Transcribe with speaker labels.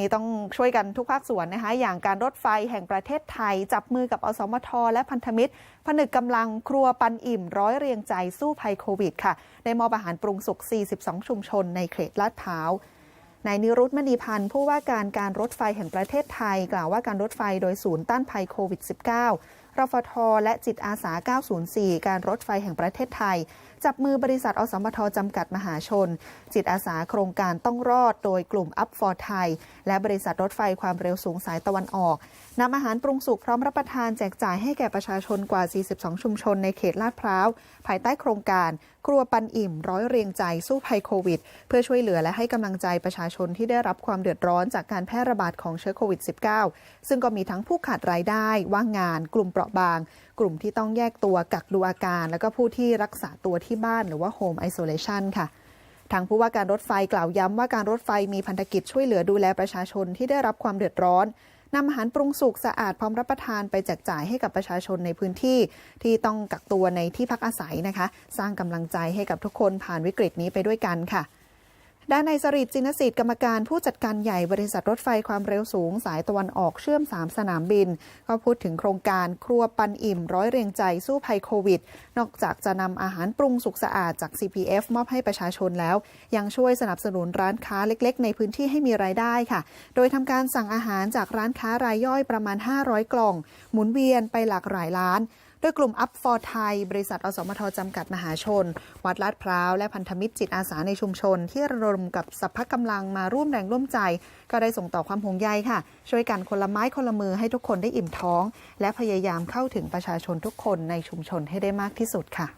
Speaker 1: นี้ต้องช่วยกันทุกภาคส่วนนะคะ อย่างการรถไฟแห่งประเทศไทย จับมือกับอสมท และพันธมิตร ผนึกกำลังครัวปันอิ่ม ร้อยเรียงใจสู้ภัยโควิดค่ะ ได้มอบอาหารปรุงสุก 42 ชุมชนในเขตลาดพร้าวนายนิรุตมณีพันธ์ผู้ว่าการการรถไฟแห่งประเทศไทย กล่าวว่าการรถไฟโดยศูนย์ต้านภัยโควิด -19 รฟท และจิตอาสา 904 การรถไฟแห่งประเทศไทย จับมือบริษัทอสมทจำกัดมหาชน จิตอาสาโครงการต้องรอดโดยกลุ่ม Up for Thai และบริษัทรถไฟความเร็วสูงสายตะวันออกนำอาหารปรุงสุกพร้อมรับประทานแจกจ่ายให้แก่ประชาชนกว่า 42 ชุมชนในเขตลาดพร้าว ภายใต้โครงการ ครัวปันอิ่ม ร้อยเรียงใจสู้ภัยโควิด เพื่อช่วยเหลือและให้กำลังใจประชาชนที่ได้รับความเดือดร้อนจากการแพร่ระบาดของเชื้อโควิด -19 ซึ่งก็มีทั้งผู้ขาดรายได้ ว่างงาน กลุ่มปราะบาง กลุ่มที่ต้องแยกตัวกักดูอาการ แล้วก็ผู้ที่รักษาตัวที่บ้านหรือว่า Home Isolation ค่ะทางผู้ว่าการรถไฟกล่าวย้ำว่าการรถไฟมีพันธกิจช่วยเหลือดูแลประชาชนที่ได้รับความเดือดร้อนนำอาหารปรุงสุกสะอาดพร้อมรับประทานไปแจกจ่ายให้กับประชาชนในพื้นที่ ที่ต้องกักตัวในที่พักอาศัยนะคะ สร้างกำลังใจให้กับทุกคนผ่านวิกฤตนี้ไปด้วยกันค่ะ ด้านในสริตจินสิทธิ์กรรมการผู้จัดการใหญ่บริษัทรถไฟความเร็วสูง สายตะวันออกเชื่อม 3 สนามบิน ก็พูดถึงโครงการครัวปันอิ่ม ร้อยเรียงใจสู้ภัยโควิด นอกจากจะนำอาหารปรุงสุกสะอาดจาก CPF มอบให้ประชาชนแล้ว ยังช่วยสนับสนุนร้านค้าเล็ก ๆ ในพื้นที่ให้มีรายได้ค่ะ โดยทำการสั่งอาหารจากร้านค้ารายย่อยประมาณ 500 กล่อง หมุนเวียนไปหลากหลายร้าน โดยกลุ่ม Up for Thai บริษัทอสมทจำกัดมหาชน วัดลาดพร้าว และพันธมิตรจิตอาสาในชุมชน ที่ระดมกับสัพพะกำลังมาร่วมแรงร่วมใจ ก็ได้ส่งต่อความห่วงใยค่ะ ช่วยกันคนละไม้คนละมือให้ทุกคนได้อิ่มท้อง และพยายามเข้าถึงประชาชนทุกคนในชุมชนให้ได้มากที่สุดค่ะ